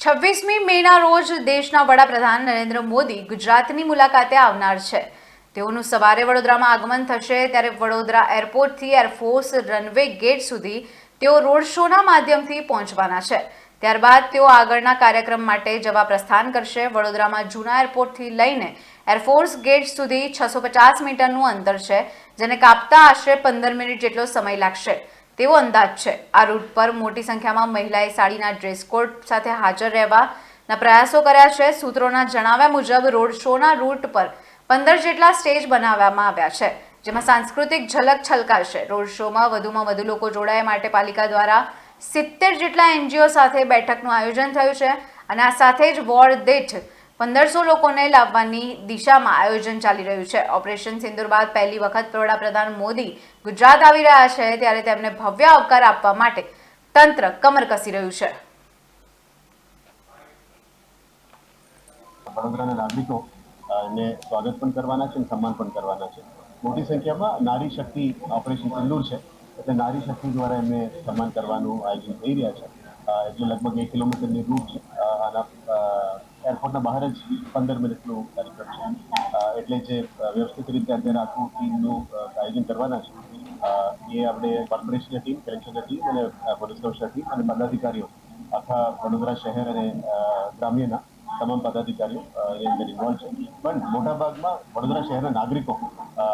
છવ્વીસમી મેના રોજ દેશના વડાપ્રધાન નરેન્દ્ર મોદી ગુજરાતની મુલાકાતે આવનાર છે. તેઓનું સવારે વડોદરામાં આગમન થશે, ત્યારે વડોદરા એરપોર્ટથી એરફોર્સ રનવે ગેટ સુધી તેઓ રોડ શોના માધ્યમથી પહોંચવાના છે. ત્યારબાદ તેઓ આગળના કાર્યક્રમ માટે જવા પ્રસ્થાન કરશે. વડોદરામાં જૂના એરપોર્ટથી લઈને એરફોર્સ ગેટ સુધી છસો પચાસ મીટરનું અંતર છે, જેને કાપતા આશરે પંદર મિનિટ જેટલો સમય લાગશે. તેવો અંદાજ છે. આ રૂટ પર મોટી સંખ્યામાં મહિલાએ સાડીના ડ્રેસ કોડ સાથે હાજર રહેવાના પ્રયાસો કર્યા છે. સૂત્રોના જણાવ્યા મુજબ રોડ શોના રૂટ પર પંદર જેટલા સ્ટેજ બનાવવામાં આવ્યા છે, જેમાં સાંસ્કૃતિક ઝલક છલકાશે. રોડ શોમાં વધુમાં વધુ લોકો જોડાય માટે પાલિકા દ્વારા સિત્તેર જેટલા એનજીઓ સાથે બેઠકનું આયોજન થયું છે અને આ સાથે જ વોર્ડ દીઠ પંદરસો લોકોને લાવવાની દિશામાં આયોજન ચાલી રહ્યું છે. ઓપરેશન સિંદુર બાદ પહેલી વખત વડાપ્રધાન મોદી ગુજરાત આવી રહ્યા છે ત્યારે તેમને ભવ્ય આવકાર આપવા માટે તંત્ર કમર કસી રહ્યું છે. વડોદરાના નાગરિકો ને સ્વાગત પણ કરવાના છે અને સન્માન પણ કરવાના છે. મોટી સંખ્યામાં નારી શક્તિ ઓપરેશન સિંદુર છે, એટલે નારી શક્તિ દ્વારા એમને સન્માન કરવાનું આયોજન થઈ રહ્યા છે. એટલે લગભગ એક કિલોમીટરની રૂટ છે આના એરપોર્ટના બહાર જ પંદર મિનિટનો કાર્યક્રમ છે એટલે જે વ્યવસ્થિત રીતે અત્યારે આખું ટીમનું આયોજન કરવાના છે એ આપણે કોર્પોરેશનની ટીમ કલેક્શનની ટીમ અને પોલીસ કમિશનર ટીમ અને પદાધિકારીઓ આખા વડોદરા શહેર અને ગ્રામ્યના તમામ પદાધિકારીઓ અ, એ અંદર ઇન્વોલ્વ છે. પણ મોટાભાગમાં વડોદરા શહેરના નાગરિકો અ,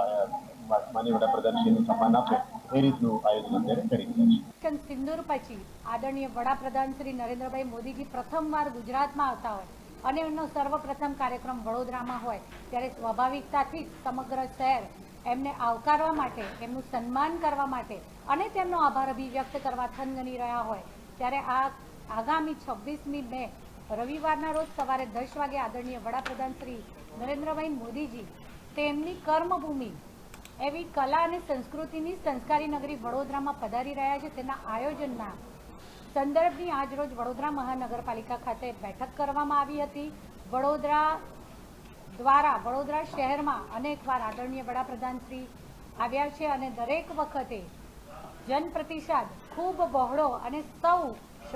માનનીય વડાપ્રધાનશ્રીનું સન્માન આપે એ રીતનું આયોજન અત્યારે કરી રહ્યા છે. ઓપરેશન પછી આદરણીય વડાપ્રધાન શ્રી નરેન્દ્રભાઈ મોદીજી પ્રથમવાર ગુજરાતમાં આવતા હોય. અને એમનો સર્વપ્રથમ કાર્યક્રમ વડોદરામાં હોય, ત્યારે સ્વાભાવિકતાથી સમગ્ર શહેર એમને આવકારવા માટે, એમનું સન્માન કરવા માટે અને તેમનો આભાર અભિવ્યક્ત કરવા થનગની રહ્યા હોય. ત્યારે આ આગામી છવ્વીસમી મે, રવિવારના રોજ સવારે દસ વાગે આદરણીય વડાપ્રધાન શ્રી નરેન્દ્રભાઈ મોદીજી તેમની કર્મભૂમિ એવી કલા અને સંસ્કૃતિની સંસ્કારી નગરી વડોદરામાં પધારી રહ્યા છે. તેના આયોજનના સંદર્ભની આજરોજ વડોદરા મહાનગરપાલિકા ખાતે બેઠક કરવામાં આવી હતી. વડોદરા દ્વારા વડોદરા શહેરમાં અનેકવાર આદરણીય વડાપ્રધાન શ્રી આવ્યા છે અને દરેક વખતે જનપ્રતિસાદ ખૂબ બહોળો અને સૌ